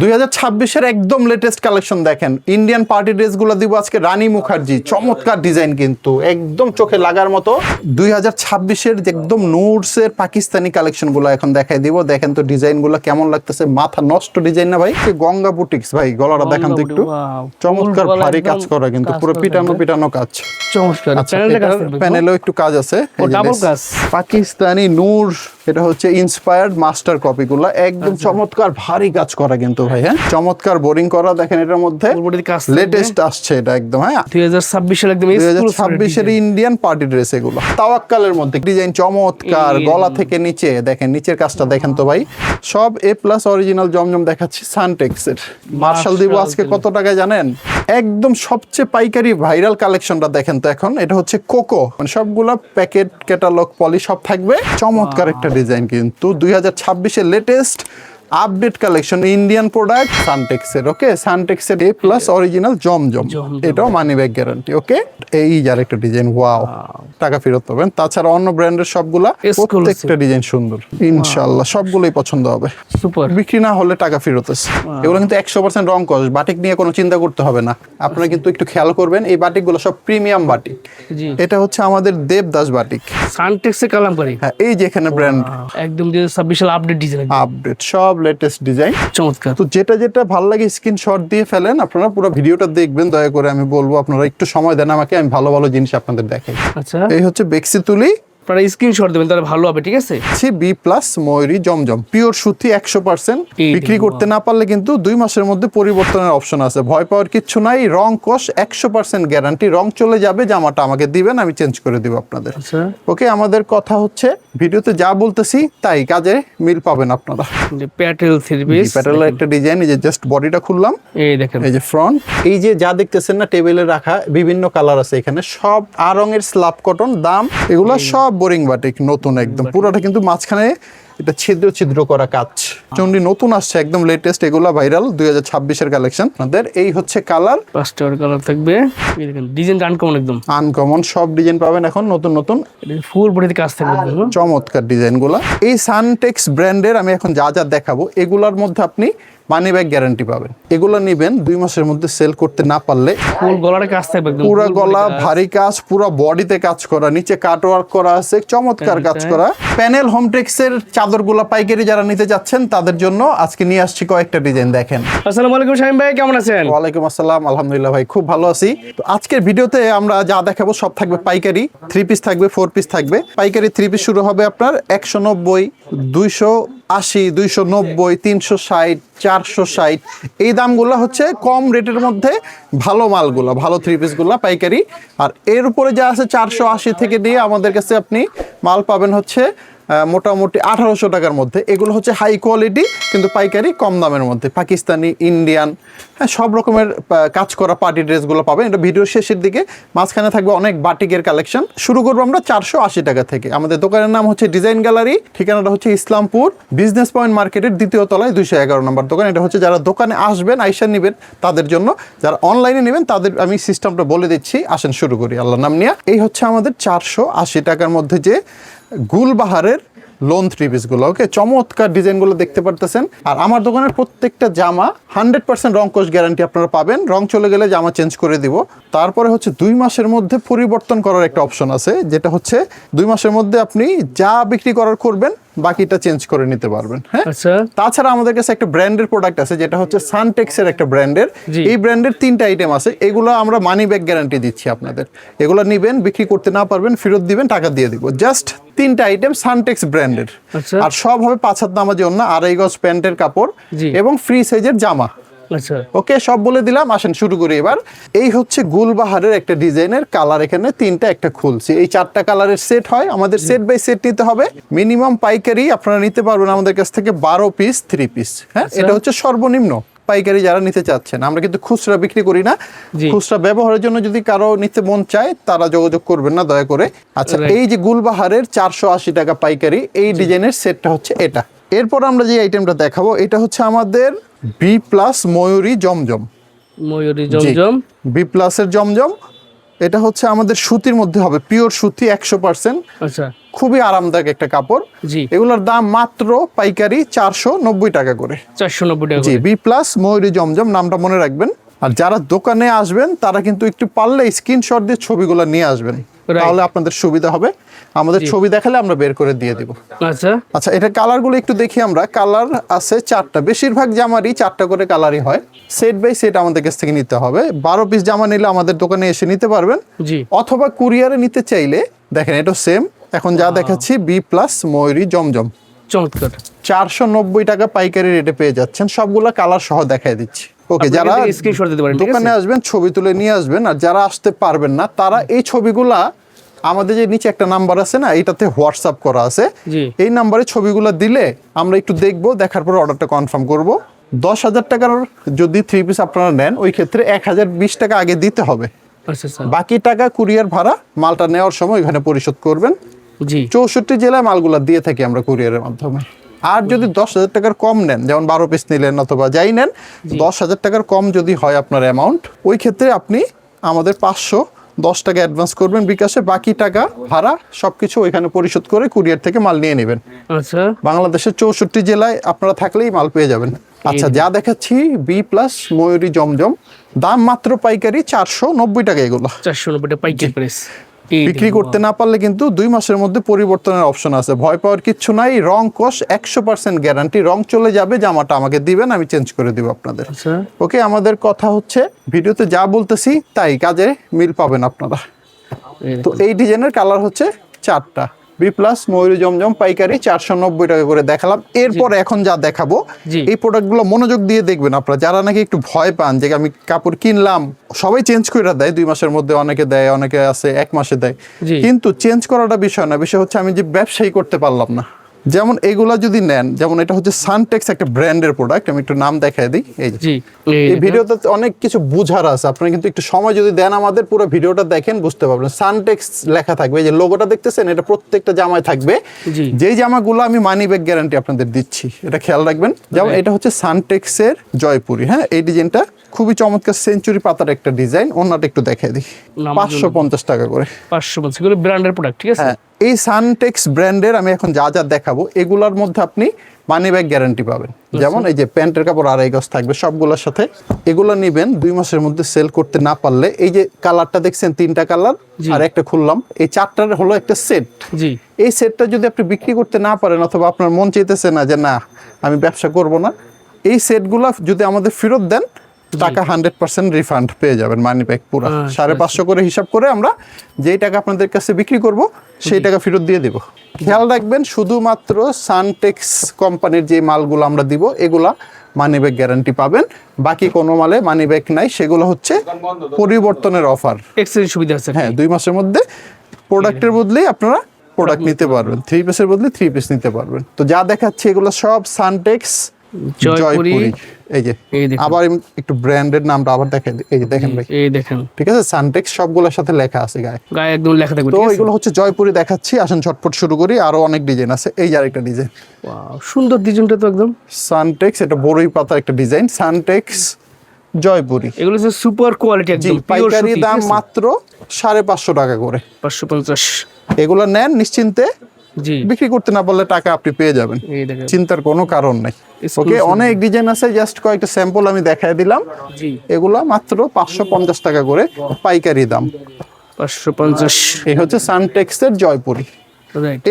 দুই হাজার ছাব্বিশের একদম লেটেস্ট কালেকশন দেখেন। ইন্ডিয়ান পার্টি ড্রেসগুলো দিব আজকে রানী মুখার্জি। চমৎকার ডিজাইন কিন্তু। একদম চোখে লাগার মতো। দুই হাজার ছাব্বিশের একদম নোটসের পাকিস্তানি কালেকশনগুলো এখন দেখাই দিব। দেখেন তো ডিজাইনগুলো কেমন লাগতেছে। মাথা নষ্ট ডিজাইন না ভাই? গঙ্গা বুটিক্স ভাই গলাটা দেখান তো একটু। চমৎকার ভারী কাজ করা কিন্তু। পুরো পিটানো পিটানো কাজ। চমৎকার। প্যানেলেও একটু কাজ আছে। পাকিস্তানি নূর এটা হচ্ছে ইন্সপায়ার্ড মাস্টার কপি গুলা। একদম। চমৎকার ভারী কাজ করা কিন্তু। ভাই হ্যাঁ? চমৎকার বোরিং করা দেখেন এটার মধ্যে। লেটেস্ট আসছে এটা একদম হ্যাঁ? দুই হাজার ছাব্বিশের একদম দুই হাজার ছাব্বিশের ইন্ডিয়ান পার্টি ড্রেস এগুলো। তাওয়াক্কালের মধ্যে ডিজাইন চমৎকার গলা থেকে নিচে দেখেন নিচের কাজটা দেখেন তো ভাই। সব এ প্লাস অরিজিনাল জমজম দেখাচ্ছি সানটেক্সের মার্শাল দিব আজকে কত টাকায় জানেন? একদম সবচেয়ে পাইকারি ভাইরাল কালেকশনটা দেখেন তো এখন। এটা হচ্ছে কোকো মানে সবগুলা প্যাকেট ক্যাটালগ পলি সব থাকবে। চমৎকার একটা ডিজাইন কিন্তু। দুই হাজার ছাব্বিশের latest update collection Indian product সানটেক্সের okay সানটেক্সের এ প্লাস অরিজিনাল জমজম। এটাও মানি ব্যাগ গ্যারান্টি ওকে এই যার একটা ডিজাইন ওয়াও টাকা ফেরত পাবেন। তাছাড়া অন্য ব্র্যান্ডের সবগুলা. প্রত্যেকটা ডিজাইন সুন্দর। ইনশাল্লাহ সবগুলোই পছন্দ হবে। সুপার বিক্রি না হলে টাকা ফেরত আছে। এগুলো কিন্তু একশো পার্সেন্ট রং কস বাটিক নিয়ে কোনো চিন্তা করতে হবে না। আপনারা কিন্তু একটু খেয়াল করবেন এই বাটিকগুলো সব প্রিমিয়াম বাটিক জি। এটা হচ্ছে আমাদের দেবদাস বাটিক সানটেক্সে কালামকারি। হ্যাঁ এই যে এখানে ব্র্যান্ড একদম ছাব্বিশ সাল আপডেট ডিজাইন আপডেট সব লেটেস্ট ডিজাইন চমৎকার। তো যেটা যেটা ভালো লাগে স্ক্রিনশট দিয়ে ফেলেন আপনারা পুরো ভিডিওটা দেখবেন দয়া করে আমি বলব আপনারা একটু সময় দেন আমাকে আমি ভালো ভালো জিনিস আপনাদের দেখাই। আচ্ছা। এই হচ্ছে বেক্সি তুলি আপনারা স্ক্রিনশট দেবেন তাহলে ভালো হবে ঠিক আছে? হচ্ছে বি প্লাস ময়ূরী জমজম পিওর সুতি একশো পার্সেন্ট বিক্রি করতে না পারলে কিন্তু দুই মাসের মধ্যে পরিবর্তনের অপশন আছে। ভয় পাওয়ার কিচ্ছু নাই রং কোষ একশো পার্সেন্ট গ্যারান্টি রং চলে যাবে জামাটা আমাকে দিবেন আমি চেঞ্জ করে দিব আপনাদের। আচ্ছা। ওকে আমাদের কথা হচ্ছে ভিডিওতে যা বলতেছি তাই কাজে মিল পাবেন আপনারা। প্যাটেল থ্রি পিস প্যাটেলের একটা ডিজাইন এই যে জাস্ট বডিটা খুললাম এই দেখেন। এই যে ফ্রন্ট এই যে যা দেখতেছেন না টেবিলে রাখা বিভিন্ন কালার আছে এখানে সব আ রঙের স্ল্যাব কটন দাম এগুলো সব বোরিং বাটিক নতুন একদম। পুরোটা কিন্তু মাঝখানে এটা ছিদ্র ছিদ্র করা কাজ। চন্ডি নতুন আসছে একদম লেটেস্ট এগুলা ভাইরাল দুই হাজার ছাব্বিশের কালেকশন আপনাদের এই হচ্ছে কালার পাঁচটা কালার থাকবে। দেখেন আনকমন একদম। আনকমন সব ডিজাইন পাবেন এখন নতুন নতুন। ফুল বডিতে কাজ থাকবে? চমৎকার ডিজাইনগুলা এই সানটেক্স ব্র্যান্ডের আমি এখন যা যা দেখাবো এগুলার মধ্যে আপনি মানি ব্যাগ গ্যারান্টি পাবেন। এগুলো নিবেন দুই মাসের মধ্যে সেল করতে না পারলে ফুল গলার কাজ থাকবে পুরো গলা ভারী কাজ পুরো বডিতে কাজ করা নিচে কাট ওয়ার্ক করা আছে চমৎকার কাজ করা। প্যানেল হোমটেক্স এর চাদরগুলো পাইকারি যারা নিতে যাচ্ছেন তাদের জন্য আজকে নিয়ে আসছি কয়েকটা ডিজাইন দেখেন। আসসালামু আলাইকুম শামিম ভাই কেমন আছেন? ওয়ালাইকুম আসসালাম আলহামদুলিল্লাহ ভাই খুব ভালো আছি। তো আজকের ভিডিওতে আমরা যা দেখাবো সব থাকবে পাইকারি। থ্রি পিস থাকবে ফোর পিস থাকবে। পাইকারি থ্রি পিস শুরু হবে আপনার একশো নব্বই দুইশো আশি, দুইশো নব্বই, তিনশো ষাট, চারশো ষাট। এই দামগুলো হচ্ছে কম রেটের মধ্যে ভালো মালগুলো, ভালো থ্রি পিসগুলো পাইকারি। আর এর উপরে যা আছে চারশো আশি থেকে নিয়ে আমাদের কাছে আপনি মাল পাবেন হচ্ছে মোটামুটি আঠারোশো টাকার মধ্যে। এগুলো হচ্ছে হাই কোয়ালিটি কিন্তু পাইকারি কম দামের মধ্যে। পাকিস্তানি ইন্ডিয়ান হ্যাঁ সব রকমের কাজ করা পার্টি ড্রেসগুলো পাবেন। এটা ভিডিও শেষের দিকে। মাঝখানে থাকবে অনেক বাটিকের কালেকশন শুরু করব আমরা চারশো আশি টাকা থেকে। আমাদের দোকানের নাম হচ্ছে ডিজাইন গ্যালারি ঠিকানাটা হচ্ছে ইসলামপুর বিজনেস পয়েন্ট মার্কেটের দ্বিতীয় তলায় দুইশো এগারো নম্বর দোকান। এটা হচ্ছে যারা দোকানে আসবেন, আইসা নেবেন, তাদের জন্য। যারা অনলাইনে নেবেন, তাদের, আমি সিস্টেমটা বলে দিচ্ছি। আসেন শুরু করি আল্লাহ নাম নিয়ে। এই হচ্ছে আমাদের চারশো আশি টাকার মধ্যে যে গুলবাহারের লোন থ্রি পিসগুলো ওকে চমৎকার ডিজাইনগুলো দেখতে পারতেছেন। আর আমার দোকানের প্রত্যেকটা জামা হান্ড্রেড পার্সেন্ট রং কোষ গ্যারান্টি আপনারা পাবেন। রং চলে গেলে জামা চেঞ্জ করে দিব। তারপরে হচ্ছে দুই মাসের মধ্যে পরিবর্তন করার একটা অপশন আছে, যেটা হচ্ছে দুই মাসের মধ্যে আপনি যা বিক্রি করার করবেন বাকিটা চেঞ্জ করে নিতে পারবেন হ্যাঁ? আচ্ছা। তাছাড়া আমাদের কাছে একটা ব্র্যান্ডের প্রোডাক্ট আছে যেটা হচ্ছে সানটেক্সের একটা ব্র্যান্ডের। এই ব্র্যান্ডের তিনটা আইটেম আছে এগুলো আমরা মানি ব্যাক গ্যারান্টি দিচ্ছি আপনাদের। এগুলো নিবেন বিক্রি করতে না পারবেন ফেরত দিবেন টাকা দিয়ে দিব। জাস্ট তিনটা আইটেম সানটেক্স ব্র্যান্ডের। আচ্ছা। আর সব হবে পাঁচ হাত নামাজের অন্য আড়াই গজ প্যান্টের কাপড় এবং ফ্রি সাইজের জামা। ওকে সব বলে দিলাম আসেন শুরু করি এবার। এই হচ্ছে গুলবাহারের একটা ডিজাইনের কালার এখানে তিনটা একটা খুলছি। এই চারটা কালারের সেট হয় আমাদের সেট বাই সেট নিতে হবে। মিনিমাম পাইকারি আপনারা নিতে পারবেন আমাদের কাছ থেকে বারো পিস থ্রি পিস হ্যাঁ? এটা হচ্ছে সর্বনিম্ন পাইকারি যারা নিতে চাচ্ছেন। আমরা কিন্তু খুচরা বিক্রি করি না। খুচরা ব্যবহারের জন্য যদি কারও নিতে মন চায় তারা যোগাযোগ করবেন না দয়া করে। আচ্ছা এই যে গুলবাহারের চারশো আশি টাকা পাইকারি এই ডিজাইনের সেটটা হচ্ছে এটা। এরপর আমরা যে আইটেমটা দেখাবো এটা হচ্ছে আমাদের বি প্লাস ময়ূরী জমজম। ময়ূরী। জমজম। বি প্লাসের জমজম এটা হচ্ছে আমাদের সুতির মধ্যে হবে পিওর সুতি একশো পার্সেন্ট আচ্ছা। খুবই আরামদায়ক একটা কাপড়। জি। এগুলোর দাম মাত্র পাইকারি চারশো নব্বই টাকা করে। চারশো নব্বই টাকা জি বি প্লাস ময়ূরী জমজম নামটা মনে রাখবেন। আর যারা দোকানে আসবেন তারা কিন্তু একটু পারলে স্ক্রিনশট দিয়ে ছবিগুলো নিয়ে আসবেন। তাহলে আপনাদের সুবিধা হবে। আমাদের ছবি দেখালে আমরা বের করে দিয়ে দিব। আচ্ছা। আচ্ছা এটা কালারগুলো একটু দেখি আমরা। কালার আছে চারটা। বেশিরভাগ জামারই চারটা করে কালারই হয়। সেট বাই সেট আমাদের কাছ থেকে নিতে হবে। বারো পিস জামা নিলে আমাদের দোকানে এসে নিতে পারবেন। জি। অথবা কুরিয়ারে নিতে চাইলে দেখেন এটা সেম এখন যা দেখাচ্ছি বি প্লাস ময়ূরী জমজম। চমৎকার। চারশো নব্বই টাকা পাইকারি রেটে পেয়ে যাচ্ছেন। সবগুলা কালার সহ দেখাই দিচ্ছি। ওকে যারা স্ক্রিনশট দিতে পারেন ঠিক দোকানে আসবেন ছবি তুলে নিয়ে আসবেন। আর যারা আসতে পারবেন না তারা এই ছবিগুলা আমাদের যে নিচে একটা নাম্বার আছে না এটাতে হোয়াটসঅ্যাপ করা আছে। এই নাম্বারে ছবিগুলো দিলে আমরা একটু দেখব দেখার পর অর্ডারটা কনফার্ম করব। দশ হাজার টাকার যদি থ্রি পিস আপনারা নেন ওই ক্ষেত্রে এক হাজার বিশ টাকা আগে দিতে হবে। আচ্ছা আচ্ছা। বাকি টাকা কুরিয়ার ভাড়া মালটা নেওয়ার সময় ওইখানে পরিশোধ করবেন। চৌষট্টি জেলায় মালগুলা দিয়ে থাকি আমরা কুরিয়ারের মাধ্যমে। আর যদি দশ হাজার টাকার কম নেন যেমন বারো পিস নিলেন অথবা যাই নেন দশ হাজার টাকার কম যদি হয় আপনার অ্যামাউন্ট ওই ক্ষেত্রে আপনি আমাদের পাঁচশো দশ টাকা অ্যাডভান্স করবেন বিকাশে বাকি টাকা ভাড়া সবকিছু ওইখানে পরিশোধ করে কুরিয়ার থেকে মাল নিয়ে নেবেন। আচ্ছা। বাংলাদেশের চৌষট্টি জেলায় আপনারা থাকলেই মাল পেয়ে যাবেন। আচ্ছা যা। দেখাচ্ছি বি প্লাস ময়ূরী জমজম দাম মাত্র পাইকারি চারশো নব্বই টাকা এগুলো। চারশো নব্বই টাকা পাইকারি প্রাইস বিক্রি করতে না পারলে কিন্তু দুই মাসের মধ্যে পরিবর্তনের অপশন আছে। ভয় পাওয়ার কিছু নাই রং কোষ একশো পার্সেন্ট গ্যারান্টি রং চলে যাবে জামাটা আমাকে দিবেন আমি চেঞ্জ করে দিব আপনাদের। আচ্ছা। ওকে আমাদের কথা হচ্ছে ভিডিওতে যা বলতেছি তাই কাজে মিল পাবেন আপনারা। তো এই ডিজাইনের কালার হচ্ছে চারটা। বি প্লাস ময়ূর জমজম পাইকারি চারশো নব্বই টাকা করে দেখালাম। এরপর এখন যা দেখাবো। এই প্রোডাক্টগুলো মনোযোগ দিয়ে দেখবেন আপনারা। যারা নাকি একটু ভয় পান যে আমি কাপড় কিনলাম সবাই চেঞ্জ করে দেয় দুই মাসের মধ্যে অনেকে দেয় অনেকে আছে এক মাসে দেয়। কিন্তু চেঞ্জ করাটা বিষয় না বিষয় হচ্ছে আমি যে ব্যবসায়ী করতে পারলাম না। যেমন এগুলা যদি নেন যেমন এটা হচ্ছে সানটেক্স একটা ব্র্যান্ডের প্রোডাক্ট আমি একটু নাম দেখাই দিই এই যে। এই ভিডিওতে অনেক কিছু বুঝার আছে আপনারা কিন্তু একটু সময় যদি দেন আমাদের পুরো ভিডিওটা দেখেন বুঝতে পারবেন। সানটেক্স লেখা থাকবে এই যে লোগোটা দেখতেছেন এটা প্রত্যেকটা জামায় থাকবে। জি। যেই জামাগুলো আমি মানি ব্যাগ গ্যারান্টি আপনাদের দিচ্ছি এটা খেয়াল রাখবেন। যেমন এটা হচ্ছে সানটেক্সের জয়পুরি হ্যাঁ? এই ডিজাইনটা খুবই চমৎকার সেঞ্চুরি পাতার একটা ডিজাইন। অন্যটা একটু দেখাই দিই। পাঁচশো পঞ্চাশ টাকা করে। পাঁচশো পঞ্চাশ এগুলো ব্র্যান্ডের প্রোডাক্ট ঠিক আছে? হ্যাঁ। এই সানটেক্স ব্র্যান্ডের আমি এখন যা যা দেখাবো এগুলোর মধ্যে আপনি মানি ব্যাগ গ্যারান্টি পাবেন। যেমন এই যে প্যান্টের কাপড় আড়াই গজ থাকবে সবগুলোর সাথে এগুলো নিবেন দুই মাসের মধ্যে সেল করতে না পারলে এই যে কালারটা দেখছেন তিনটা কালার আর একটা খুললাম এই চারটার হলো একটা সেট জি। এই সেটটা যদি আপনি বিক্রি করতে না পারেন অথবা আপনার মন চাইতেছে না যে না আমি ব্যবসা করব না এই সেটগুলো যদি আমাদের ফেরত দেন টাকা হান্ড্রেড পার্সেন্ট রিফান্ড পেয়ে যাবেন মানি ব্যাগ পুরো। আচ্ছা, সাড়ে পাঁচশো করে হিসাব করে আমরা যেই টাকা আপনাদের কাছে বিক্রি করব সেই টাকা ফেরত দিয়ে দিব। খেয়াল রাখবেন শুধুমাত্র সানটেক্স কোম্পানির যে মালগুলো আমরা দিব এগুলা মানি ব্যাগ গ্যারান্টি পাবেন। বাকি কোনো মালে মানি ব্যাগ নাই সেগুলো হচ্ছে পরিবর্তনের অফার এক্সচেঞ্জ সুবিধা আছে হ্যাঁ দুই মাসের মধ্যে প্রোডাক্টের বদলেই আপনারা প্রোডাক্ট নিতে পারবেন। থ্রি পিসের বদলে থ্রি পিস নিতে পারবেন। তো যা দেখাচ্ছে এগুলো সব সানটেক্স জয়পুরি। এই যে আবার একটু ব্র্যান্ডের নামটা আবার দেখেন এই যে দেখেন ভাই। এই দেখেন। ঠিক আছে সানটেক্স সবগুলোর সাথে লেখা আছে গায়ে। গায়ে একদম লেখা থাকবে তো এগুলো হচ্ছে জয়পুরি দেখাচ্ছি আসেন ছটপট শুরু করি আরও অনেক ডিজাইন আছে। এই আরেকটা ডিজাইন সুন্দর ডিজাইনটা তো একদম। সানটেক্স এটা বড়ই পাতার একটা ডিজাইন সানটেক্স জয়পুরি। এগুলো হচ্ছে সুপার কোয়ালিটি একদম পাইকারি দাম মাত্র সাড়ে পাঁচশো টাকা করে। পাঁচশো পঞ্চাশ। এগুলো নেন নিশ্চিন্তে। বিক্রি করতে না পারলে টাকা আপনি পেয়ে যাবেন। চিন্তার কোনো কারণ নাই। ওকে অনেক ডিজাইন আছে জাস্ট কয়েকটা স্যাম্পল আমি দেখাই দিলাম। এগুলা মাত্র পাঁচশো পঞ্চাশ টাকা করে পাইকারি দাম। পাঁচশো পঞ্চাশ। এই হচ্ছে সানটেক্সের জয়পুরি।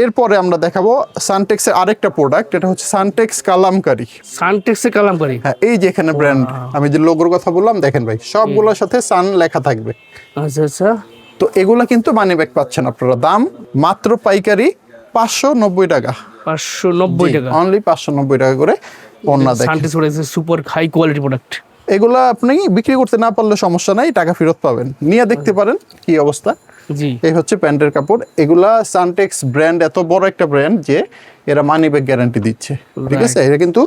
এরপরে আমরা দেখাবো সানটেক্সের আরেকটা প্রোডাক্ট এটা হচ্ছে সানটেক্স কালামকারি। সানটেক্সে কালামকারি? হ্যাঁ এই যে এখানে ব্র্যান্ড আমি যে লোগোর কথা বললাম দেখেন ভাই সবগুলোর সাথে সান লেখা থাকবে। আচ্ছা আচ্ছা। তো এগুলা কিন্তু মানি ব্যাগ পাচ্ছেন আপনারা। দাম মাত্র পাইকারি পাঁচশো নব্বই টাকা। পাঁচশো নব্বই টাকা। অনলি পাঁচশো নব্বই টাকা করে পণ্য product super high quality product এগুলা আপনি বিক্রি করতে না পারলে সমস্যা নাই টাকা ফেরত পাবেন। নিয়ে দেখতে পারেন কি অবস্থা। জি। এই হচ্ছে প্যান্টের কাপড়। এগুলা সানটেক্স ব্র্যান্ড এত বড় একটা ব্র্যান্ড যে এরা মানি ব্যাগ গ্যারান্টি দিচ্ছে। ঠিক আছে? এটা কিন্তু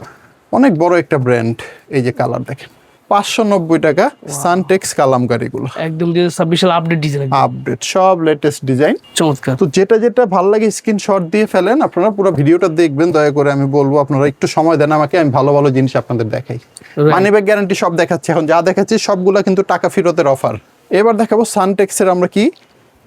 অনেক বড় একটা ব্র্যান্ড এই যে কালার দেখেন। পাঁচশো নব্বই টাকা সানটেক্স কালামকারিগুলো। একদম যে ছাব্বিশ সাল আপডেট ডিজাইন আপডেট সব লেটেস্ট ডিজাইন চমৎকার। তো যেটা যেটা ভালো লাগে স্ক্রিনশট দিয়ে ফেলেন আপনারা পুরো ভিডিওটা দেখবেন দয়া করে আমি বলব আপনারা একটু সময় দেন আমাকে আমি ভালো ভালো জিনিস আপনাদের দেখাই। মানি ব্যাগ গ্যারান্টি সব দেখাচ্ছি এখন যা দেখাচ্ছি সবগুলা কিন্তু টাকা ফেরতের অফার এবার দেখাবো সানটেক্সের আমরা কি?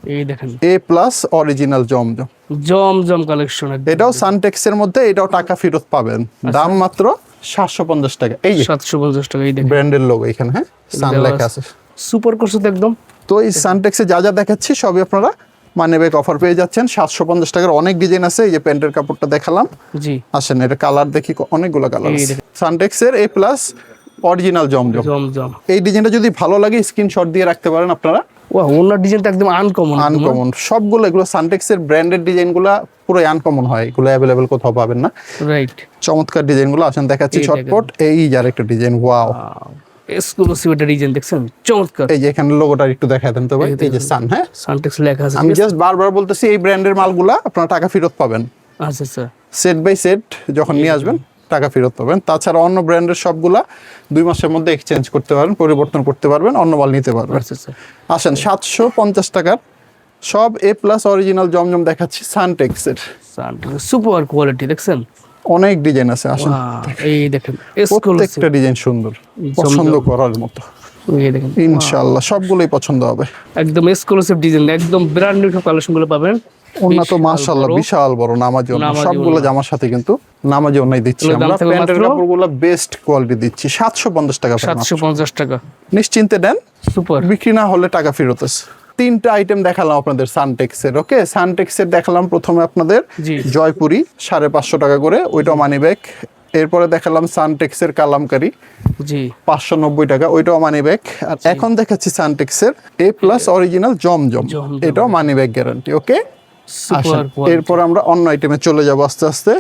এই দেখেন। এ প্লাস অরিজিনাল জমজম। জম জম কালেকশন এটাও সানটেক্সের মধ্যে এটাও টাকা ফেরত পাবেন। দাম মাত্র সাতশো পঞ্চাশ টাকা। এই সাতশো পঞ্চাশ টাকা এই ব্র্যান্ডের লোগো এখানে হ্যাঁ? সান লেখা আছে। সুপার করছে তো একদম। তো এই সানটেক্সে যা যা দেখাচ্ছি সবই আপনারা মানে ব্যাগ অফার পেয়ে যাচ্ছেন। সাতশো পঞ্চাশ টাকার অনেক ডিজাইন আছে এই যে প্যান্টের কাপড়টা দেখালাম। জি। আসেন এটা কালার দেখি অনেকগুলো কালার আছে। সানটেক্সের এ প্লাস অরিজিনাল জমজম। জম জম এই ডিজাইনটা যদি ভালো লাগে স্ক্রিনশট দিয়ে রাখতে পারেন আপনারা। ও ওনার ডিজাইনটা একদম আনকমন আনকমন সবগুলো এগুলো সানটেক্সের ব্র্যান্ডেড ডিজাইনগুলো পুরো আনকমন হয়। এগুলো অ্যাভেলেবেল কোথাও পাবেন না। রাইট চমৎকার ডিজাইনগুলো আসেন দেখাচ্ছি। ছটপট এই যে আরেকটা ডিজাইন ওয়াও এক্সক্লুসিভ একটা ডিজাইন দেখছেন? চমৎকার। এই যে এখানে লোগোটা একটু দেখা দেন তো ভাই। এই যে সান হ্যাঁ? সানটেক্স লেখা আছে আমি জাস্ট বারবার বলতেছি এই ব্র্যান্ডের মালগুলা আপনারা টাকা ফেরত পাবেন। আচ্ছা আচ্ছা। সেট বাই সেট যখন নিয়ে আসবেন টাকা ফেরত পাবেন। তাছাড়া অন্য ব্র্যান্ডের সবগুলা দুই মাসের মধ্যে এক্সচেঞ্জ করতে পারবেন পরিবর্তন করতে পারবেন অন্য মাল নিতে পারবেন। আচ্ছা আচ্ছা। আসেন সাতশো পঞ্চাশ টাকার সব এ প্লাস অরিজিনাল জমজম দেখাচ্ছি সানটেক্সের সানটেক্স সুপার কোয়ালিটি দেখছেন? অনেক ডিজাইন আছে আসেন। এই দেখেন প্রত্যেকটা ডিজাইন সুন্দর পছন্দ করার মতো। ইনশাল্লাহ সবগুলোই পছন্দ হবে। একদম এক্সক্লুসিভ ডিজাইন একদম ব্র্যান্ড নিউ সব কালেকশনগুলো পাবেন। ওনা তো মাশাআল্লাহ। বিশাল বড় নামাজি ওনা সবগুলো জামার সাথে কিন্তু নামাজি ওনাই দিচ্ছি আমরা। প্যান্টের কাপড়গুলো বেস্ট কোয়ালিটি দিচ্ছি। সাতশো পঞ্চাশ টাকা per সাতশো পঞ্চাশ টাকা। নিশ্চিন্তে দেন সুপার বিক্রি না হলে টাকা ফেরত আছে। তিনটা আইটেম দেখালাম আপনাদের সানটেক্সের ওকে সানটেক্সের দেখালাম প্রথমে আপনাদের জয়পুরি সাড়ে পাঁচশো টাকা করে ওইটাও মানি ব্যাগ এরপরে দেখালাম সানটেক্সের কালামকারি জি। পাঁচশো নব্বই টাকা ওইটাও মানি ব্যাগ আর এখন দেখাচ্ছি সানটেক্সের এ প্লাস অরিজিনাল জমজম। এটাও মানি ব্যাগ গ্যারান্টি ওকে এরপর আমরা অন্য আইটেমে চলে যাব আস্তে আস্তে।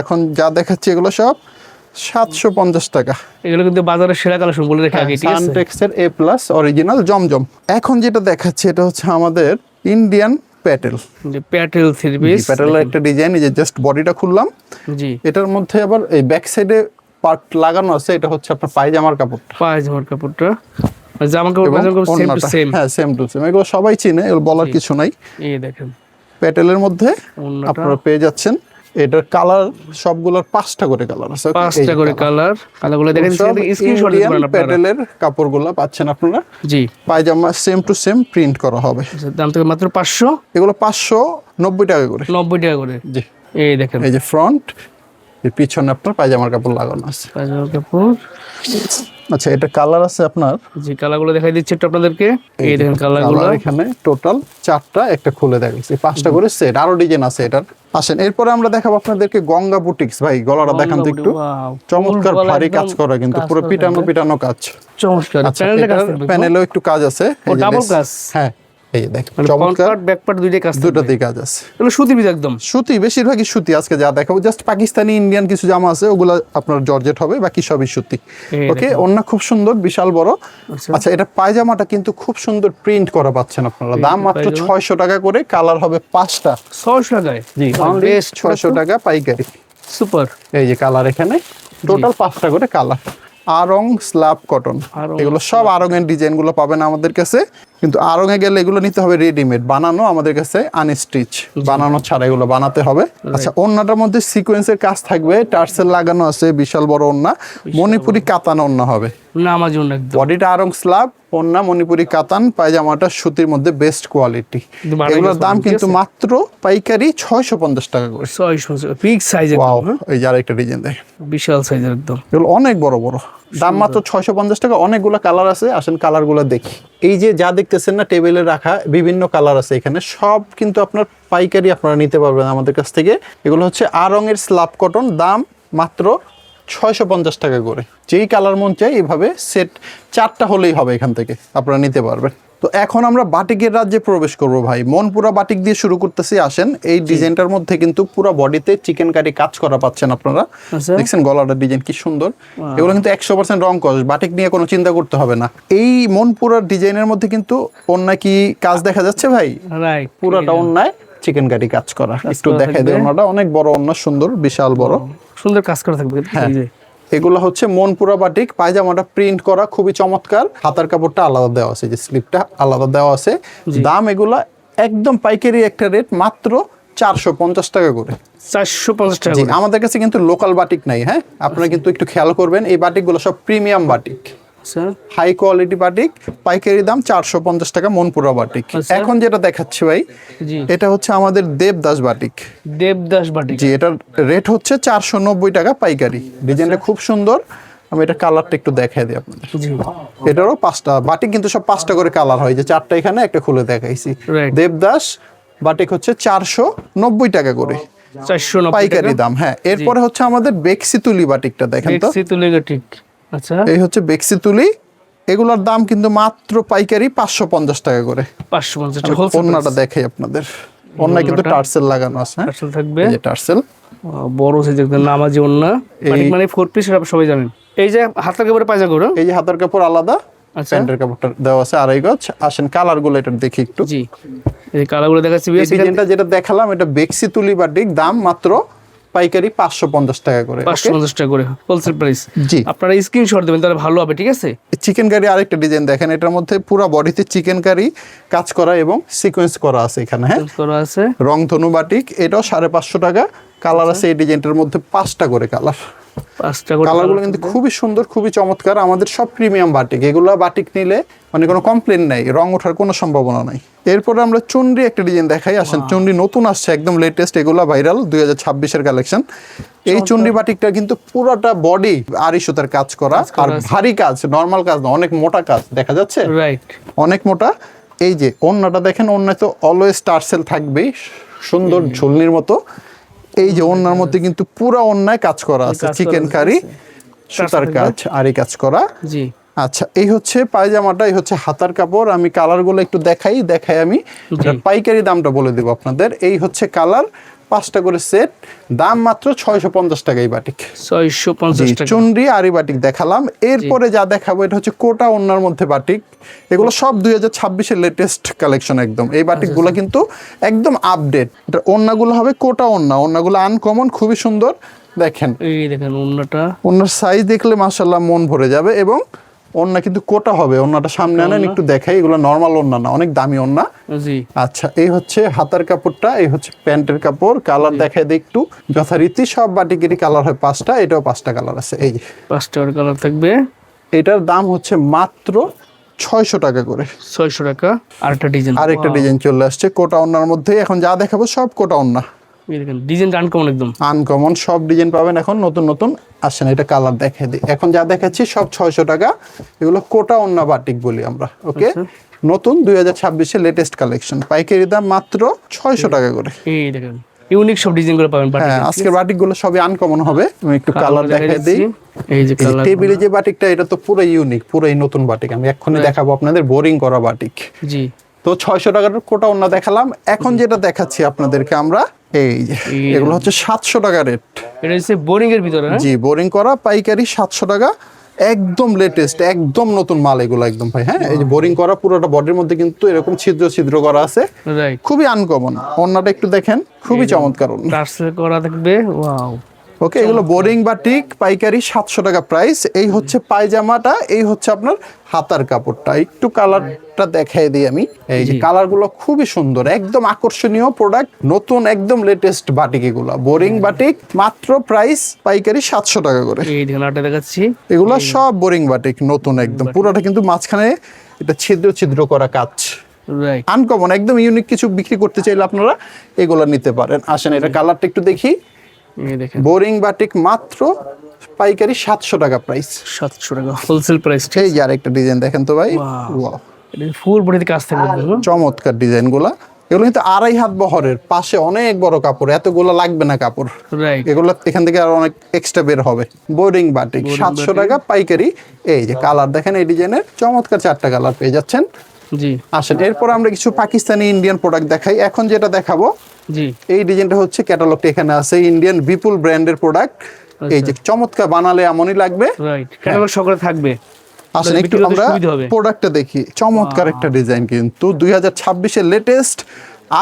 এখন যা দেখাচ্ছি এগুলো সব সাতশো পঞ্চাশ টাকা। এগুলো কিন্তু বাজারের সেরা কালেকশন বলে রেখে আগে সানটেক্সের এ প্লাস অরিজিনাল জমজম। এখন যেটা দেখাচ্ছে এটা হচ্ছে আমাদের Indian Patel Patel three piece প্যাটেলের একটা ডিজাইন যে জাস্ট বডিটা খুললাম। জি। এটার মধ্যে আবার এই ব্যাক সাইডে পার্ট লাগানো আছে এটা হচ্ছে আপনার পায়জামার কাপড়টা। পায়জামার কাপড়টা। জামা কাপড় কাপড় সেম টু সেম হ্যাঁ সেম টু সেম এগুলো সবাই চিনে এগুলো বলার কিছু নাই। এই দেখেন। প্যাটেলের মধ্যে আপনারা পেয়ে যাচ্ছেন। এটার কালার সবগুলোর পাঁচটা করে কালার আছে। পাঁচটা করে। কালার। কালারগুলো দেখেন স্ক্রিনশট দিতে পারেন আপনারা। প্যাটেলের কাপড়গুলো পাচ্ছেন আপনারা। জি। পায়জামা সেম টু সেম প্রিন্ট করা হবে। আচ্ছা, দাম থেকে মাত্র পাঁচশো? এগুলো পাঁচশো নব্বই টাকা করে। নব্বই টাকা করে? জি। এই দেখেন। এই যে ফ্রন্ট এর পিছনে আপনার পায়জামার কাপড় লাগানো আছে। পায়জামার কাপড়। আচ্ছা এটা কালার আছে আপনার? যে কালারগুলো দেখাই দিচ্ছি একটু আপনাদেরকে। এই দেখেন কালারগুলো কালার এখানে টোটাল চারটা একটা খুলে দেখাচ্ছি পাঁচটা করে সেট আরও ডিজাইন আছে এটার। আসেন এরপরে আমরা দেখাবো আপনাদেরকে গঙ্গা বুটিক্স ভাই গলাটা দেখান তো একটু। চমৎকার ভারী কাজ করা কিন্তু পুরো পিটানো পিটানো কাজ। চমৎকার আচ্ছা প্যানেলেও একটু কাজ আছে? হ্যাঁ। এই দেখেন মানে চমৎকার। পার্ট ব্যাক পার্ট দুইটাই কাজ দুটাতেই কাজ আছে। এগুলো সুতি বিদ একদম। সুতি বেশিরভাগই সুতি আজকে যা দেখাবো। জাস্ট পাকিস্তানি ইন্ডিয়ান কিছু জামা আছে ওগুলো আপনার জর্জেট হবে বাকি সবই সুতি। ওকে খুব সুন্দর বিশাল বড়। আচ্ছা। এটা পায়জামাটা কিন্তু খুব সুন্দর প্রিন্ট করা পাচ্ছেন আপনারা। দাম মাত্র? ছয়শো টাকা করে কালার হবে পাঁচটা। ছয়শো টাকায়? জি বেশ ছয়শো টাকা পাইকারি। সুপার এই যে কালার এখানে। টোটাল পাঁচটা করে কালার আরং স্ল্যাব কটন এগুলো সব আরং এর ডিজাইনগুলো পাবেন আমাদের কাছে। কিন্তু আরং এ গেলে এগুলো নিতে হবে রেডিমেড বানানো আমাদের কাছে আনস্টিচ বানানো ছাড়া এগুলো বানাতে হবে। আচ্ছা ওন্নাটার মধ্যে সিকোয়েন্সের কাজ থাকবে টার্সেল লাগানো আছে বিশাল বড় ওন্না মণিপুরি কাতানো ওন্না হবে। বডিটা আরং স্ল্যাব ওন্না মণিপুরি কাতান পায়জামাটা সুতির মধ্যে বেস্ট কোয়ালিটি এগুলোর দাম কিন্তু মাত্র পাইকারি ছয়শো পঞ্চাশ টাকা করে। ছয়শো পিক সাইজ ওয়াও এই যে আরেকটা ডিজাইন দেখেন। বিশাল সাইজের একদম। এগুলো অনেক বড় বড়। দাম মাত্র ছয়শো পঞ্চাশ টাকা। অনেকগুলো কালার আছে। আসেন কালারগুলো দেখি। এই যে যা দেখতেছেন না টেবিলে রাখা বিভিন্ন কালার আছে এখানে। সব কিন্তু আপনার পাইকারি আপনারা নিতে পারবেন আমাদের কাছ থেকে। এগুলো হচ্ছে আরঙের স্লাব কটন। দাম মাত্র ছয়শো পঞ্চাশ টাকা করে। যেই কালার মন চাই এভাবে সেট চারটা হলেই হবে এখান থেকে। আপনারা নিতে পারবেন। তো এখন আমরা বাটিকের রাজ্যে প্রবেশ করব ভাই। মন পুরা বাটিক দিয়ে শুরু করতেছি আসেন। এই ডিজাইনটার মধ্যে কিন্তু পুরো বডিতে চিকেন কারি কাজ করা পাচ্ছেন আপনারা। আচ্ছা। দেখছেন গলাটার ডিজাইন কি সুন্দর। এগুলো কিন্তু একশো পার্সেন্ট রং কস বাটিক নিয়ে কোনো চিন্তা করতে হবে না। এই মন মনপুরার ডিজাইনের মধ্যে কিন্তু অন্যায় কি কাজ দেখা যাচ্ছে ভাই? পুরাটা অন্যায় চিকেন কারি কাজ করা। একটু দেখাই দেয়। অনেক বড় অন্য সুন্দর বিশাল বড়। সুন্দর কাজ করা থাকবে। হ্যাঁ। এগুলো হচ্ছে মনপুরা বাটিক পায়জামাটা প্রিন্ট করা খুবই চমৎকার। হাতার কাপড়টা আলাদা দেওয়া আছে যে স্লিপটা আলাদা দেওয়া আছে। দাম এগুলা একদম পাইকারি একটা রেট মাত্র চারশো পঞ্চাশ টাকা করে। চারশো পঞ্চাশ টাকা আমাদের কাছে কিন্তু লোকাল বাটিক নাই হ্যাঁ? আপনারা কিন্তু একটু খেয়াল করবেন এই বাটিকগুলো সব প্রিমিয়াম বাটিক। আচ্ছা হাই কোয়ালিটি বাটিক পাইকারি দাম চারশো পঞ্চাশ টাকা মনপুরা বাটিক। আচ্ছা। এখন যেটা দেখাচ্ছি ভাই এটা হচ্ছে আমাদের দেবদাস বাটিক। দেবদাস বাটিক। জি এটার রেট হচ্ছে চারশো নব্বই টাকা পাইকারি। ডিজাইনটা খুব সুন্দর। আমি এটা কালারটা একটু দেখাই দিই আপনাদের। এটারও পাঁচটা বাটিক কিন্তু সব পাঁচটা করে কালার হয়। যে চারটা এখানে একটা খুলে দেখাইছি। দেবদাস বাটিক হচ্ছে চারশো নব্বই টাকা করে। পাইকারি দাম হ্যাঁ। এরপরে হচ্ছে আমাদের বেক্সি তুলি বাটিকটা দেখেন তো। দেখছি তুলে ঠিক আচ্ছা। এই হচ্ছে বেক্সি তুলি। এগুলোর দাম কিন্তু মাত্র পাইকারি পাঁচশো পঞ্চাশ টাকা করে। পাঁচশো পঞ্চাশ টাকা অন্যটা দেখাই আপনাদের। কিন্তু টার্সেল লাগানো আছে হ্যাঁ? পার্সেল থাকবে? এই যে টার্সেল। বড় সাইজের একদম নামাজি বাটিক মানে ফোর পিস সবাই জানেন। এই যে হাতের কাপড়ে পায়জা করো এই যে হাতের কাপড় আলাদা আচ্ছা। প্যান্টের কাপড়টা দেওয়া আছে আড়াই গজ। আসেন কালারগুলো এটা দেখি একটু। জি। এই কালারগুলো দেখাচ্ছি যেটা দেখালাম এটা বেক্সি তুলি বাটিক দাম মাত্র পাইকারি পাঁচশো পঞ্চাশ টাকা করে পাঁচশো পঞ্চাশ টাকা করে হোলসেল প্রাইস জি। আপনারা স্ক্রিনশট দেবেন তাহলে ভালো হবে ঠিক আছে? চিকেন কারি আরেকটা ডিজাইন দেখেন এটার মধ্যে পুরো বডিতে চিকেন কারি কাজ করা এবং সিকোয়েন্স করা আছে এখানে হ্যাঁ? করা আছে। রংধনু বাটিক এটাও সাড়ে পাঁচশো টাকা কালার আছে এই ডিজাইনটার মধ্যে পাঁচটা করে কালার পাঁচটা কালারগুলো কিন্তু খুবই সুন্দর খুবই চমৎকার। আমাদের সব প্রিমিয়াম বাটিক এগুলো বাটিক নিলে মানে কোনো কমপ্লেন নাই রং ওঠার কোনো সম্ভাবনা নাই। এরপরে আমরা একটা ডিজাইন দেখাই। আসেন চুনরি নতুন আসছে একদম লেটেস্ট এগুলো ভাইরাল দুই হাজার ছাব্বিশের কালেকশন এই চুনরি বাটিকটা কিন্তু পুরোটা বডি আড়ি সুতার কাজ করা আর ভারী কাজ নর্মাল কাজ না অনেক মোটা কাজ দেখা যাচ্ছে? রাইট অনেক মোটা। এই যে ওন্নাটা দেখেন ওন্নায় তো অলওয়েজ টার্সেল থাকবেই সুন্দর ঝুলনির মতো। এই যে অন্যার মধ্যে কিন্তু পুরা অন্যায় কাজ করা আছে চিকেন কারি। সুতার কাজ কাজ আরি কাজ করা। জি। আচ্ছা এই হচ্ছে পায়জামাটা এই হচ্ছে হাতার কাপড়। আমি কালারগুলো একটু দেখাই দেখাই আমি। পাইকারি দামটা বলে দেবো আপনাদের। এই হচ্ছে কালার পাঁচটা করে সেট দাম মাত্র ছয়শো পঞ্চাশ টাকা এই বাটিক ছয়শো পঞ্চাশ চুনরি আরি বাটিক দেখালাম। এরপরে যা দেখাবো এটা হচ্ছে কোটা ওনার মধ্যে বাটিক এগুলো সব দুই হাজার ছাব্বিশের লেটেস্ট কালেকশন একদম। এই বাটিকগুলো কিন্তু একদম আপডেট এটা ওন্নাগুলো হবে কোটা ওন্না ওন্নাগুলো আনকমন খুবই সুন্দর। দেখেন। এই দেখেন অন্যটা ওনার সাইজ দেখলে মাসাল্লাহ মন ভরে যাবে এবং ওন্না কিন্তু কোটা হবে ওন্নাটা সামনে আনেন একটু দেখাই এগুলো নর্মাল ওন্না না অনেক দামি ওন্না জি। আচ্ছা এই হচ্ছে হাতার কাপড়টা এই হচ্ছে প্যান্টের কাপড় কালার দেখাই দিই একটু। যথারীতি সব বাটিকেরই কালার হয় পাঁচটা এটাও পাঁচটা কালার আছে এই পাঁচটা কালার থাকবে। এটার দাম হচ্ছে মাত্র ছয়শো টাকা করে। ছয়শো টাকা। আর একটা ডিজাইন। আরেকটা ডিজাইন চলে আসছে কোটা ওন্নার মধ্যে। এখন যা দেখাবো সব কোটা ওন্না এই দেখেন ডিজাইনটা আনকমন একদম। আনকমন সব ডিজাইন পাবেন এখন নতুন নতুন। আসেন এটা কালার দেখে দিই। এখন যা দেখাচ্ছি সব ছয়শো টাকা। এগুলো কোটা ওন্না বাটিক বলি আমরা ওকে আচ্ছা। নতুন দুই হাজার ছাব্বিশের লেটেস্ট কালেকশন পাইকারি দাম মাত্র ছয়শো টাকা করে। এই দেখেন ইউনিক সব পাবেন হ্যাঁ আজকের বাটিকগুলো সবই আনকমন হবে। আমি একটু কালার দেখাই দেখাই এই যে কালার টেবিলে যে বাটিকটা এটা তো পুরো ইউনিক পুরোই নতুন বাটিক আমি এক্ষুনি দেখাবো আপনাদের বোরিং করা বাটিক জি। তো ছয়শো টাকার কোটা অন্য দেখালাম। এখন যেটা দেখাচ্ছি আপনাদেরকে আমরা এই এগুলো হচ্ছে সাতশো টাকা রেট। এটা হচ্ছে বোরিং এর ভিতরে হ্যাঁ? জি বোরিং করা পাইকারি সাতশো টাকা একদম লেটেস্ট একদম নতুন মাল এগুলো একদম ভাই হ্যাঁ? এই যে বোরিং করা পুরোটা বডির মধ্যে কিন্তু এরকম ছিদ্র ছিদ্র করা আছে। খুবই আনকমন অন্যটা একটু দেখেন খুবই চমৎকার। করা থাকবে ওয়াও ওকে এগুলো বোরিং বাটিক পাইকারি সাতশো টাকা প্রাইস এই হচ্ছে পায়জামাটা এই হচ্ছে আপনার হাতার কাপড়টা। একটু কালারটা দেখাই দিই আমি। এই যে কালারগুলো খুবই সুন্দর একদম আকর্ষণীয় প্রোডাক্ট নতুন একদম লেটেস্ট বাটিক এগুলো। বোরিং বাটিক মাত্র প্রাইস পাইকারি সাতশো টাকা করে। এই দেখাচ্ছি। এগুলো সব বোরিং বাটিক নতুন একদম। পুরোটা কিন্তু মাঝখানে এটা ছিদ্র ছিদ্র করা কাজ। আনকমন একদম ইউনিক কিছু বিক্রি করতে চাইলে আপনারা এগুলো নিতে পারেন। আসেন এটা কালারটা একটু দেখি। বোরিং বাটিক মাত্র পাইকারি সাতশো টাকা প্রাইস সাতশো টাকা হোলসেল প্রাইস এই যে আরেকটা ডিজাইন দেখেন তো ভাই। ফুল বডিতে কাজ থাকবে চমৎকার ডিজাইনগুলা। এগুলো কিন্তু আড়াই হাত বহরের পাশে অনেক বড় কাপড় এতগুলো লাগবে না কাপড়। এগুলো এখান থেকে আর অনেক এক্সট্রা বের হবে। বোরিং বাটিক সাতশো টাকা পাইকারি। এই যে কালার দেখেন এই ডিজাইনের চমৎকার চারটা কালার পেয়ে যাচ্ছেন। জি। আসেন এরপর আমরা কিছু পাকিস্তানি ইন্ডিয়ান প্রোডাক্ট দেখাই। এখন যেটা দেখাবো এই ডিজাইনটা হচ্ছে ক্যাটালগটা এখানে আছে ইন্ডিয়ান বিপুল ব্র্যান্ডের প্রোডাক্ট এই যে চমৎকার বানালে এমনই লাগবে। রাইট ক্যাটালগ সকলে থাকবে। আসেন তাহলে একটু আমরা প্রোডাক্টটা দেখি। চমৎকার একটা ডিজাইন কিন্তু। দুই হাজার ছাব্বিশের latest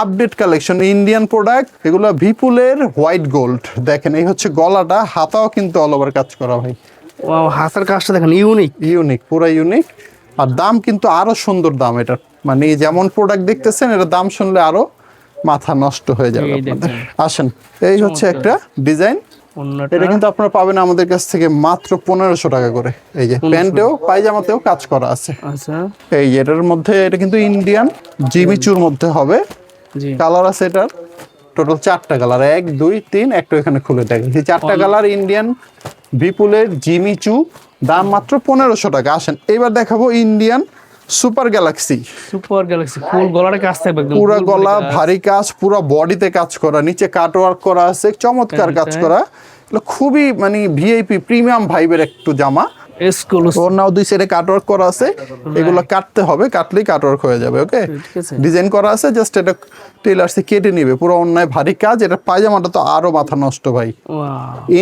update collection Indian product এগুলো ভিপুলের হোয়াইট গোল্ড দেখেন এই হচ্ছে গলাটা হাতাও কিন্তু অল ওভার কাজ করা ভাই। ওয়াও হাতের কাজটা দেখেন ইউনিক ইউনিক পুরো ইউনিক আর দাম কিন্তু আরও সুন্দর দাম এটা। মানে যেমন প্রোডাক্ট দেখতেছেন এটা দাম শুনলে আরও মাথা নষ্ট হয়ে যাবে আপনাদের। আসেন এই হচ্ছে একটা ডিজাইন। এটা কিন্তু আপনারা পাবেন আমাদের কাছ থেকে মাত্র পনেরোশো টাকা করে। এই যে প্যান্টেও পায়জামাতেও কাজ করা আছে। আচ্ছা। এই এটার মধ্যে এটা কিন্তু ইন্ডিয়ান জিমিচুর মধ্যে হবে। কালার আছে এটার। টোটাল চারটা কালার। এক দুই তিন একটা এখানে খুলে দেখেন। এই চারটা কালার ইন্ডিয়ান বিপুলের জিমিচু। দাম মাত্র পনেরোশো টাকা। আসেন এবার দেখাবো Indian super galaxy super galaxy full গলাটা কাজ থাকবে একদম পুরা গলা ভারী কাজ পুরো বডিতে কাজ করা নিচে কাট ওয়ার্ক করা আছে চমৎকার কাজ। করা। খুবই মানে ভিআইপি প্রিমিয়াম ভাইবের একটু জামা। ওর দুই সাইডে কাটওয়ার্ক করা আছে। এগুলো কাটতে হবে কাটলেই কাটওয়ার্ক হয়ে যাবে ওকে ডিজাইন করা আছে জাস্ট এটা টেলার্সে কেটে নিবে। পুরো অন্যায় ভারী কাজ এটা পায়জামাটা তো আরও মাথা নষ্ট ভাই।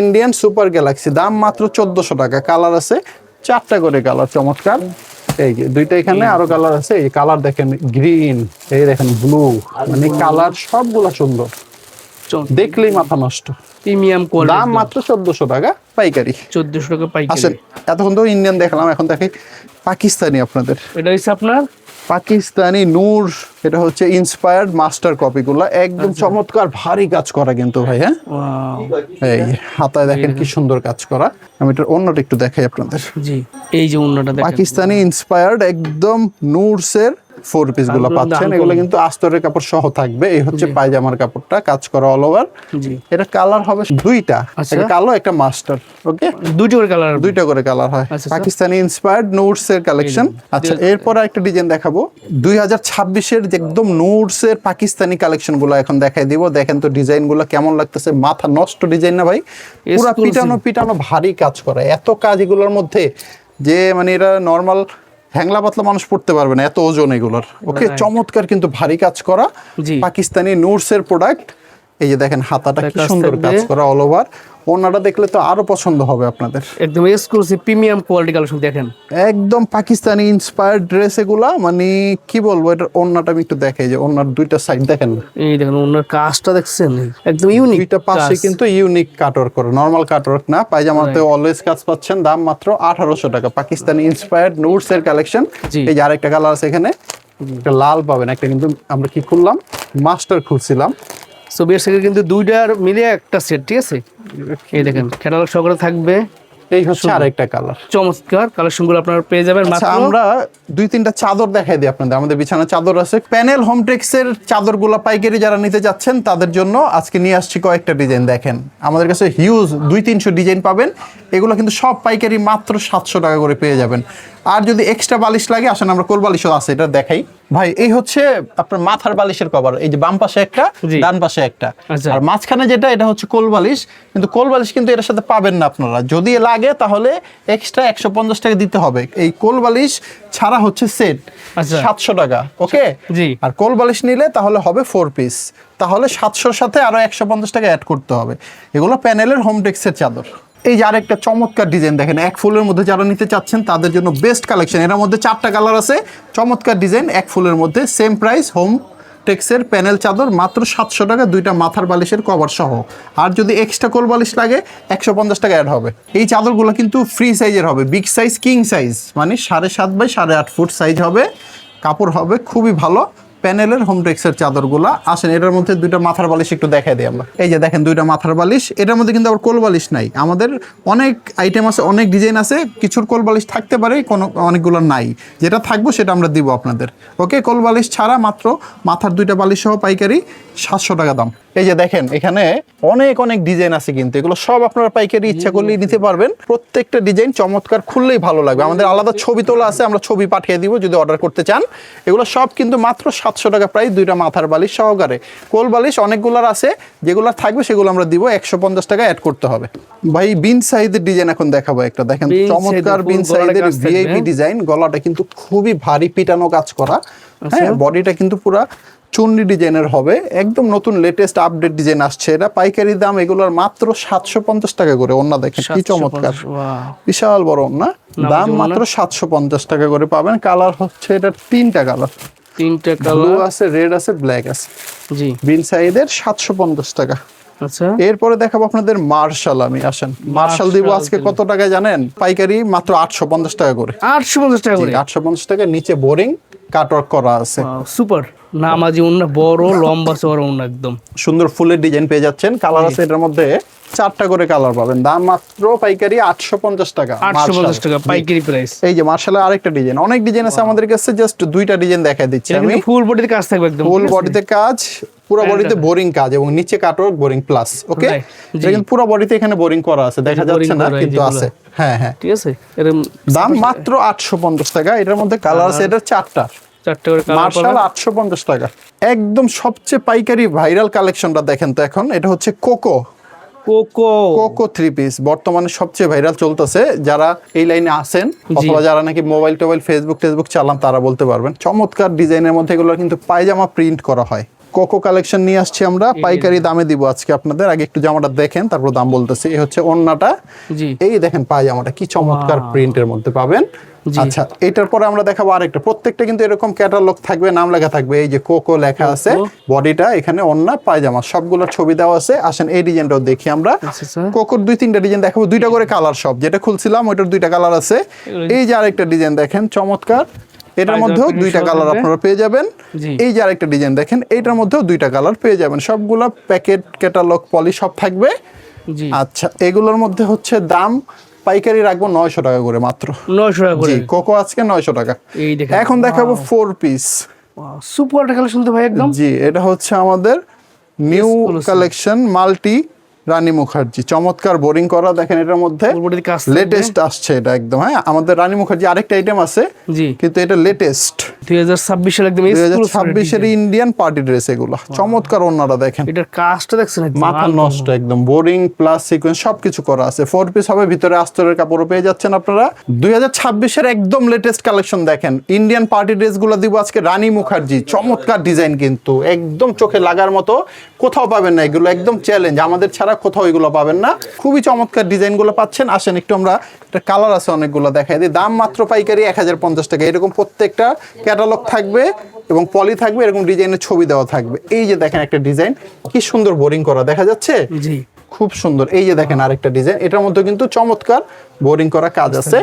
ইন্ডিয়ান সুপার গ্যালাক্সি দাম মাত্র চোদ্দশো টাকা। কালার আছে চারটা করে কালার চমৎকার। এই দুইটা এখানে আরও কালার আছে এই কালার দেখেন গ্রিন এই দেখেন ব্লু মানে কালার সবগুলা সুন্দর। দেখলেই মাথা নষ্ট। প্রিমিয়াম দাম মাত্র 1400 টাকা পাইকারি। 1400 টাকা পাইকারি। আসেন এতক্ষণ তো ইন্ডিয়ান দেখলাম এখন দেখি পাকিস্তানি আপনাদের। এটা হচ্ছে আপনার পাকিস্তানি নূর এটা হচ্ছে ইন্সপায়ার্ড মাস্টার কপিগুলো। একদম চমৎকার ভারী কাজ করা কিন্তু ভাই হ্যাঁ? এই হাতায় দেখেন কি সুন্দর কাজ করা। আমি এটা অন্যটা একটু দেখাই আপনাদের। জি এই যে অন্যটা দেখেন। পাকিস্তানি ইন্সপায়ার্ড একদম নুরসের ফোর পিসগুলো পাচ্ছেন এগুলো কিন্তু আস্তরের কাপড় সহ থাকবে। এই হচ্ছে পায়জামার কাপড়টা কাজ করা অল ওভার এটা কালার হবে দুইটা। আচ্ছা। একটা কালো একটা মাস্টার ওকে দুইটা করে কালার দুইটা করে কালার হয়। আচ্ছা, পাকিস্তানি ইন্সপায়ার্ড নুডস এর কালেকশন আচ্ছা এরপর একটা ডিজাইন দেখাবো। দুই হাজার ছাব্বিশের যে একদম নুডস এর পাকিস্তানি কালেকশনগুলো এখন দেখাই দিব। দেখেন তো ডিজাইনগুলো কেমন লাগতেছে। মাথা নষ্ট ডিজাইন না ভাই? পুরো পিটানো পিটানো ভারী কাজ করা। এত কাজ এগুলোর মধ্যে যে মানে এটা নর্মাল হ্যাংলা পাতলা মানুষ পড়তে পারবে না এত ওজন এগুলোর। ওকে চমৎকার কিন্তু ভারী কাজ করা। পাকিস্তানি নুডস এর প্রোডাক্ট এই যে দেখেন হাতাটা কি সুন্দর কাজ করা অল ওভার ওনাটা দেখলে তো আরও পছন্দ হবে আপনাদের। একদম এক্সক্লুসিভ প্রিমিয়াম কোয়ালিটি কালেকশন দেখেন। একদম পাকিস্তানি ইন্সপায়ার্ড ড্রেস এগুলা মানে কি বলব এটার ওন্নাটা আমি একটু দেখাই যে ওনার দুইটা সাইড দেখেন। এই দেখেন ওনার কাজটা দেখছেন? একদম ইউনিক দুইটা পাশে কিন্তু ইউনিক কাটওয়ার্ক করে নর্মাল কাটওয়ার্ক না পায়জামাতে অলওয়েজ কাজ পাচ্ছেন দাম মাত্র আঠারোশো টাকা। পাকিস্তানি ইন্সপায়ার্ড নুডস এর কালেকশন এই যে আরেকটা কালার আছে এখানে একটা লাল পাবেন একটা কিন্তু আমরা কি খুললাম? মাস্টার খুলছিলাম। সো বিয়ের সাথে কিন্তু দুইটার মিলে একটা সেট ঠিক আছে? এই দেখেন ক্যাটালগ সহকারে থাকবে। এই হচ্ছে আরেকটা কালার চমৎকার কালেকশনগুলো আপনারা পেয়ে যাবেন আচ্ছা আমরা দুই তিনটা চাদর দেখাই দিই আপনাদের। আমাদের বিছানা চাদর আছে। প্যানেল হোমটেক্স এর চাদরগুলো পাইকারি যারা নিতে যাচ্ছেন তাদের জন্য আজকে নিয়ে আসছি কয়েকটা ডিজাইন দেখেন। আমাদের কাছে হিউজ দুই তিনশো ডিজাইন পাবেন। এগুলো কিন্তু সব পাইকারি মাত্র সাতশো টাকা করে পেয়ে যাবেন। আর যদি এক্সট্রা বালিশ লাগে আসেন আমরা কোল বালিশও আছে এটা দেখাই। ভাই এই হচ্ছে আপনার মাথার বালিশের কভার এই যে বাম পাশে একটা ডান পাশে একটা। আচ্ছা। আর মাঝখানে যেটা এটা হচ্ছে কোল বালিশ কিন্তু কোল বালিশ কিন্তু এটার সাথে পাবেন না আপনারা। যদি লাগে তাহলে এক্সট্রা একশো পঞ্চাশ টাকা দিতে হবে। এই কোল বালিশ ছাড়া হচ্ছে সেট আচ্ছা। সাতশো টাকা ওকে? জি। আর কোল বালিশ নিলে তাহলে হবে ফোর পিস তাহলে সাতশোর সাথে আরও একশো পঞ্চাশ টাকা অ্যাড করতে হবে। এগুলো প্যানেলের হোম টেক্সের চাদর। এই যে আরেকটা চমৎকার ডিজাইন দেখেন, এক ফুলের মধ্যে যারা নিতে চাচ্ছেন তাদের জন্য বেস্ট কালেকশন এর মধ্যে চারটা কালার আছে, চমৎকার ডিজাইন এক ফুলের মধ্যে সেম প্রাইস হোম টেক্সের প্যানেল চাদর, মাত্র সাতশো টাকা, দুইটা মাথার বালিশের কভার সহ। আর যদি এক্সট্রা কোল বালিশ লাগে, একশো পঞ্চাশ টাকা অ্যাড হবে। এই চাদরগুলো কিন্তু ফ্রি সাইজের হবে বিগ সাইজ কিং সাইজ মানে সাড়ে সাত বাই সাড়ে আট ফুট সাইজ হবে। কাপড় হবে খুবই ভালো। প্যানেলের হোম টেক্সের চাদরগুলা। আসেন, এটার মধ্যে দুইটা মাথার বালিশ একটু দেখাই দিই আমরা। এই যে দেখেন, দুইটা মাথার বালিশ। এটার মধ্যে কিন্তু আবার কোল বালিশ নাই। আমাদের অনেক আইটেম আছে, অনেক ডিজাইন আছে, কিছুর কোল বালিশ থাকতে পারে, কোনো অনেকগুলো নাই। যেটা থাকব সেটা আমরা দিব আপনাদের। ওকে কোল বালিশ ছাড়া মাত্র মাথার দুইটা বালিশ সহ পাইকারি সাতশো টাকা দাম। এই যে দেখেন এখানে অনেক অনেক ডিজাইন আছে কিন্তু। এগুলো সব আপনারা পাইকারি ইচ্ছা করলেই নিতে পারবেন। প্রত্যেকটা ডিজাইন চমৎকার খুললেই ভালো লাগবে। আমাদের আলাদা ছবি তোলা আছে আমরা ছবি পাঠিয়ে দিব যদি অর্ডার করতে চান। এগুলো সব কিন্তু মাত্র সাতশো টাকা প্রাইস দুইটা মাথার বালিশ সহকারে। কোল বালিশ অনেকগুলোর আছে যেগুলো থাকবে সেগুলো আমরা দিব। একশো পঞ্চাশ টাকা অ্যাড করতে হবে। ভাই বিন সাইজের ডিজাইন এখন দেখাবো একটা। দেখেন চমৎকার বিন সাইজের ভিআইপি? ডিজাইন গলাটা কিন্তু খুবই ভারী পিটানো কাজ করা। হ্যাঁ বডিটা কিন্তু পুরা চুন্ডি ডিজাইনের হবে। একদম নতুন লেটেস্ট আপডেট ডিজাইন আসছে। এটা পাইকারি দাম এগুলোর মাত্র সাতশো পঞ্চাশ টাকা করে। অন্য দেখেন কি চমৎকার। বিশাল বড় না দাম মাত্র সাতশো পঞ্চাশ টাকা করে পাবেন। কালার হচ্ছে এটা তিনটা কালার। তিনটা ব্লু কালার। আছে রেড আছে ব্ল্যাক আছে। জি। বিন সাইডের সাতশো পঞ্চাশ টাকা। আচ্ছা। এরপরে দেখাবো আপনাদের মার্শাল আমি আসেন। মার্শাল দিব আজকে কত টাকা জানেন? পাইকারি মাত্র আটশো পঞ্চাশ টাকা করে। আটশো পঞ্চাশ টাকা করে। আটশো পঞ্চাশ টাকা নিচে বোরিং কাটওয়ার্ক করা আছে। সুপার নামাজি উন্না বড় লম্বা চওড়া উন্না একদম। সুন্দর ফুলের ডিজাইন পেয়ে যাচ্ছেন। কালার আছে এটার মধ্যে। চারটা করে কালার পাবেন। দাম মাত্র পাইকারি আটশো পঞ্চাশ টাকা আটশো পঞ্চাশ মার্শাল। টাকা পাইকারি প্রাইস এই যে মার্শালের আরেকটা ডিজাইন অনেক ডিজাইন আছে আমাদের কাছে জাস্ট দুইটা ডিজাইন দেখা দিচ্ছি আমি। ফুল বডিতে কাজ থাকবে একদম ফুল বডিতে কাজ পুরো বডিতে বোরিং কাজ এবং নিচে কাটওয়ার্ক বোরিং প্লাস ওকে। এটা কিন্তু পুরো বডিতে এখানে বোরিং করা আছে দেখা যাচ্ছে না কিন্তু আছে। হ্যাঁ হ্যাঁ। ঠিক আছে? দাম মাত্র আটশো পঞ্চাশ টাকা এটার মধ্যে কালার আছে এটার চারটা। চারটে করে মার্শাল আটশো পঞ্চাশ টাকা। একদম সবচেয়ে পাইকারি ভাইরাল কালেকশনটা দেখেন তো এখন এটা হচ্ছে coco coco. Coco three piece বর্তমানে সবচেয়ে ভাইরাল চলতেছে। যারা এই লাইনে আছেন অথবা যারা নাকি মোবাইল টোবাইল ফেসবুক টেসবুক চালান তারা বলতে পারবেন। চমৎকার ডিজাইনের মধ্যে এগুলো কিন্তু পায়জামা প্রিন্ট করা হয়। কোকো কালেকশন নিয়ে আসছি আমরা। পাইকারি দামে দিব আজকে আপনাদের। আগে একটু জামাটা দেখেন তারপর দাম বলতেছি। এই হচ্ছে ওন্নাটা। জি। এই দেখেন পায়জামাটা কি চমৎকার প্রিন্টের মধ্যে পাবেন। আচ্ছা এটার পরে আমরা দেখাবো আরেকটা। প্রত্যেকটা কিন্তু এরকম ক্যাটালগ থাকবে নাম লেখা থাকবে। এই যে কোকো লেখা আছে বডিটা এখানে অন্য পায়জামা সবগুলোর ছবি দেওয়া আছে। আসেন এই ডিজাইনটাও দেখি আমরা। আচ্ছা আচ্ছা। কোকোর দুই তিনটা ডিজাইন দেখাবো। দুইটা করে কালার সব। যেটা খুলছিলাম ওইটার দুইটা কালার আছে। এই যে আরেকটা ডিজাইন দেখেন চমৎকার। এটার মধ্যেও দুইটা কালার আপনারা পেয়ে যাবেন। এই যে আরেকটা ডিজাইন দেখেন এইটার মধ্যেও দুইটা কালার পেয়ে যাবেন। সবগুলা প্যাকেট ক্যাটালগ পলি সব থাকবে। আচ্ছা এগুলোর মধ্যে হচ্ছে দাম পাইকারি রাখব নয়শো টাকা করে মাত্র। নয়শো টাকা করে। কোকো আজকে নয়শো টাকা। এখন দেখাবো ফোর পিস সুপার কালেকশন তো ভাই একদম। জি এটা হচ্ছে আমাদের new. Collection multi Rani Mukherjee. চমৎকার বোরিং করা দেখেন এটার মধ্যে। লেটেস্ট আসছে এটা একদম হ্যাঁ? আমাদের রানী মুখার্জি আরেকটা আইটেম আছে জি। কিন্তু এটা লেটেস্ট দুই হাজার ছাব্বিশ একদম দুই হাজার ছাব্বিশের ইন্ডিয়ান পার্টি ড্রেস এগুলো। চমৎকার ওনারা দেখেন। এটার কাজটা দেখছেন মাথা নষ্ট একদম বোরিং প্লাস সিকোয়েন্স সবকিছু করা আছে। ফোর পিস হবে ভিতরে আস্তরের কাপড়ও পেয়ে যাচ্ছেন আপনারা। দুই হাজার ছাব্বিশের একদম লেটেস্ট কালেকশন দেখেন। ইন্ডিয়ান পার্টি ড্রেসগুলো দিব আজকে রানী মুখার্জি। চমৎকার ডিজাইন কিন্তু একদম চোখে লাগার মতো। কোথাও পাবেন না এগুলো একদম চ্যালেঞ্জ আমাদের ছাড়া কোথাও এগুলো পাবেন না। খুবই চমৎকার ডিজাইনগুলো পাচ্ছেন। আসেন, একটু আমরা একটা কালার আছে অনেকগুলো দেখাই দিই। দাম মাত্র পাইকারি এক হাজার পঞ্চাশ টাকা। এরকম প্রত্যেকটা ক্যাটালগ থাকবে এবং পলি থাকবে, এরকম ডিজাইনের ছবি দেওয়া থাকবে। এই যে দেখেন একটা ডিজাইন, কি সুন্দর বোরিং করা দেখা যাচ্ছে? জি। খুব সুন্দর। এই যে দেখেন আরেকটা ডিজাইন এটার মধ্যে কিন্তু চমৎকার বোরিং করা কাজ আছে।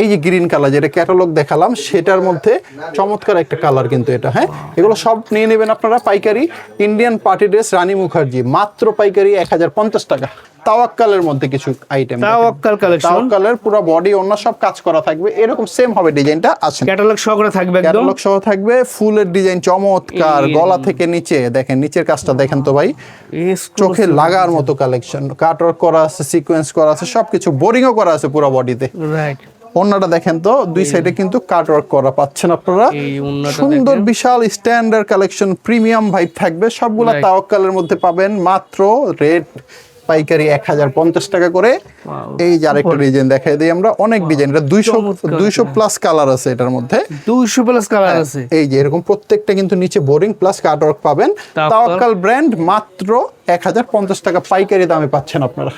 এই যে গ্রিন কালার যেটা ক্যাটালগ দেখালাম সেটার মধ্যে চমৎকার একটা কালার কিন্তু এটা হ্যাঁ? এগুলো সব নিয়ে নেবেন আপনারা পাইকারি Indian party dress Rani Mukherjee মাত্র পাইকারি এক হাজার পঞ্চাশ টাকা। তাওয়াক্কালের মধ্যে কিছু আইটেম তাওয়াক্কাল কালেকশন তাওয়াক্কালের পুরো বডি অন্য সব কাজ করা থাকবে। এরকম সেম হবে ডিজাইনটা আসেন। ক্যাটালগ সহকারে থাকবে একদম। ক্যাটালগ সহ থাকবে ফুলের ডিজাইন চমৎকার। গলা থেকে নিচে দেখেন নিচের কাজটা দেখেন তো ভাই। চোখে লাগার মতো কালেকশন কাটওয়ার্ক করা আছে সিকোয়েন্স করা আছে সবকিছু বোরিংও করা আছে পুরো বডিতে রাইট অন্যটা দেখেন তো দুই সাইডে কিন্তু কাট ওয়ার্ক করা পাচ্ছেন আপনারা। সুন্দর বিশাল স্ট্যান্ডার্ড কালেকশন প্রিমিয়াম ভাইব থাকবে। সবগুলা. তাওয়াক্কালের মধ্যে পাবেন। মাত্র রেট পাইকারি এক হাজার পঞ্চাশ টাকা করে। এই যার একটা ডিজাইন দেখাই দিই আমরা অনেক ডিজাইন এটা দুইশো দুইশো প্লাস কালার আছে এটার মধ্যে। দুইশো প্লাস কালার হ্যাঁ। আছে। এই যে এরকম প্রত্যেকটা কিন্তু নিচে বোরিং প্লাস কাটওয়ার্ক পাবেন। তাওয়াক্কাল ব্র্যান্ড মাত্র এক হাজার পঞ্চাশ টাকা পাইকারি দামে পাচ্ছেন আপনারা।